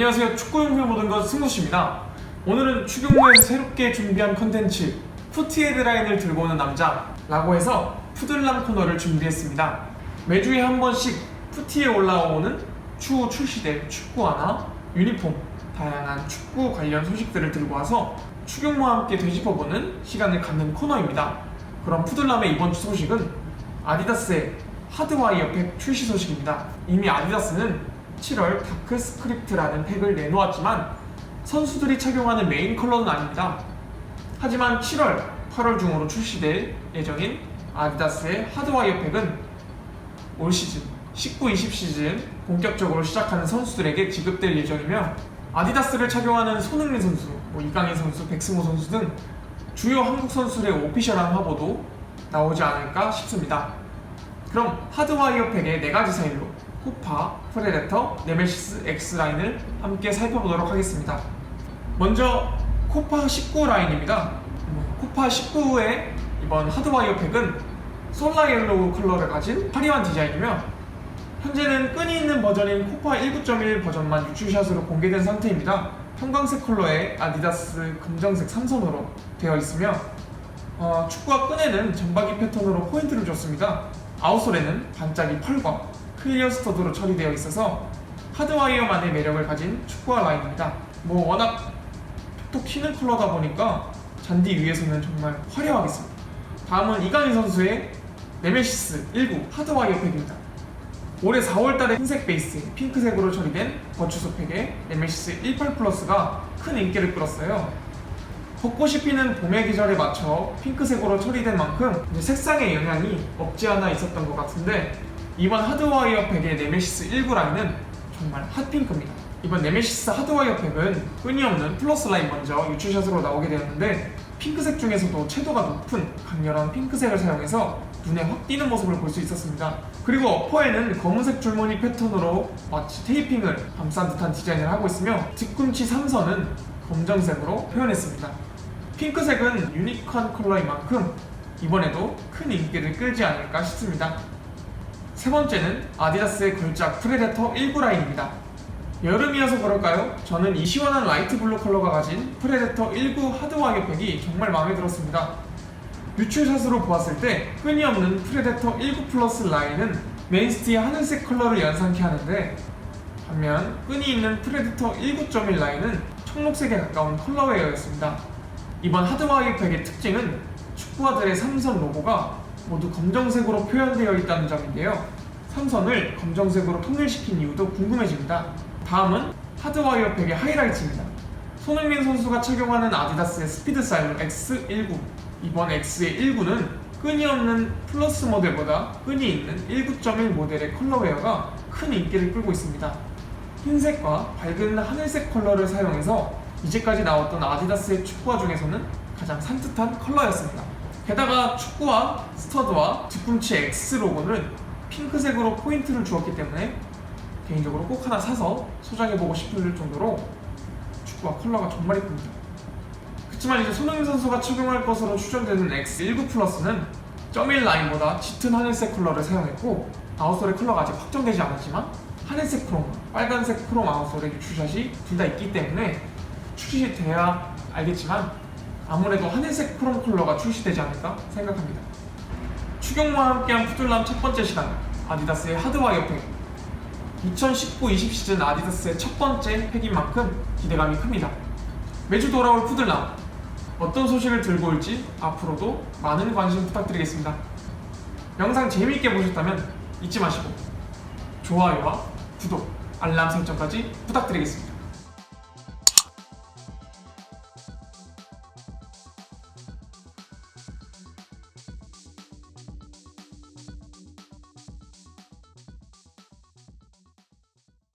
안녕하세요. 축구용표 모든 것 승우 씨입니다. 오늘은 축용모에서 새롭게 준비한 컨텐츠 푸티 헤드라인을 들고 오는 남자라고 해서 푸들남 코너를 준비했습니다. 매주에 한 번씩 푸티에 올라오는 추후 출시될 축구화나 유니폼, 다양한 축구 관련 소식들을 들고 와서 축용모와 함께 되짚어보는 시간을 갖는 코너입니다. 그럼 푸들남의 이번 주 소식은 아디다스의 하드와이어 팩 출시 소식입니다. 이미 아디다스는 7월 다크 스크립트라는 팩을 내놓았지만 선수들이 착용하는 메인 컬러는 아닙니다. 하지만 7월, 8월 중으로 출시될 예정인 아디다스의 하드와이어 팩은 올 시즌 19-20 시즌 본격적으로 시작하는 선수들에게 지급될 예정이며 아디다스를 착용하는 손흥민 선수, 뭐 이강인 선수, 백승호 선수 등 주요 한국 선수들의 오피셜한 화보도 나오지 않을까 싶습니다. 그럼 하드와이어 팩의 네 가지 사일로 코파, 프레데터, 네메시스 X 라인을 함께 살펴보도록 하겠습니다. 먼저 코파 19 라인입니다. 음, 코파 19의 이번 하드와이어 팩은 솔라 옐로우 컬러를 가진 화려한 디자인이며 현재는 끈이 있는 버전인 코파 19.1 버전만 유출샷으로 공개된 상태입니다. 형광색 컬러의 아디다스 검정색 3선으로 되어 있으며 어, 축구와 끈에는 점박이 패턴으로 포인트를 줬습니다. 아웃솔에는 반짝이 펄과 클리어 스터드로 처리되어 있어서 하드와이어만의 매력을 가진 축구화 라인입니다. 뭐 워낙 톡톡 튀는 컬러다 보니까 잔디 위에서는 정말 화려하겠습니다. 다음은 이강인 선수의 네메시스 19 하드와이어 팩입니다. 올해 4월달에 흰색 베이스에 핑크색으로 처리된 버추소 팩의 네메시스 18 플러스가 큰 인기를 끌었어요. 벚꽃이 피는 봄의 계절에 맞춰 핑크색으로 처리된 만큼 색상의 영향이 없지 않아 있었던 것 같은데 이번 하드와이어 팩의 네메시스 19 라인은 정말 핫핑크입니다. 이번 네메시스 하드와이어 팩은 끈이 없는 플러스 라인 먼저 유출샷으로 나오게 되었는데 핑크색 중에서도 채도가 높은 강렬한 핑크색을 사용해서 눈에 확 띄는 모습을 볼 수 있었습니다. 그리고 어퍼에는 검은색 줄무늬 패턴으로 마치 테이핑을 감싼 듯한 디자인을 하고 있으며 뒤꿈치 3선은 검정색으로 표현했습니다. 핑크색은 유니크한 컬러인 만큼 이번에도 큰 인기를 끌지 않을까 싶습니다. 세 번째는 아디다스의 걸작 프레데터 19 라인입니다. 여름이어서 그럴까요? 저는 이 시원한 라이트 블루 컬러가 가진 프레데터 19 하드 와이어 팩이 정말 마음에 들었습니다. 유출샷으로 보았을 때 끈이 없는 프레데터 19 플러스 라인은 메인스티의 하늘색 컬러를 연상케 하는데 반면 끈이 있는 프레데터 19.1 라인은 청록색에 가까운 컬러웨어였습니다. 이번 하드와이어 팩의 특징은 축구화들의 삼선 로고가 모두 검정색으로 표현되어 있다는 점인데요. 삼선을 검정색으로 통일시킨 이유도 궁금해집니다. 다음은 하드와이어 팩의 하이라이트입니다. 손흥민 선수가 착용하는 아디다스의 스피드 사이로 X19 이번 X의 19는 끈이 없는 플러스 모델보다 끈이 있는 19.1 모델의 컬러웨어가 큰 인기를 끌고 있습니다. 흰색과 밝은 하늘색 컬러를 사용해서 이제까지 나왔던 아디다스의 축구화 중에서는 가장 산뜻한 컬러였습니다. 게다가 축구화, 스터드와 뒤꿈치 X 로고는 핑크색으로 포인트를 주었기 때문에 개인적으로 꼭 하나 사서 소장해보고 싶을 정도로 축구화 컬러가 정말 예쁩니다. 그렇지만 이제 손흥민 선수가 착용할 것으로 추정되는 X19 플러스는 점일 라인보다 짙은 하늘색 컬러를 사용했고 아웃솔의 컬러가 아직 확정되지 않았지만 하늘색 크롬, 빨간색 크롬 아웃솔의 유출샷이 둘 다 있기 때문에 출시돼야 알겠지만 아무래도 하늘색 크롬 컬러가 출시되지 않을까 생각합니다. 추경모와 함께한 푸들남 첫 번째 시간 아디다스의 하드와이어 팩2019-20 시즌 아디다스의 첫 번째 팩인 만큼 기대감이 큽니다. 매주 돌아올 푸들남 어떤 소식을 들고 올지 앞으로도 많은 관심 부탁드리겠습니다. 영상 재미있게 보셨다면 잊지 마시고 좋아요와 구독, 알람 설정까지 부탁드리겠습니다.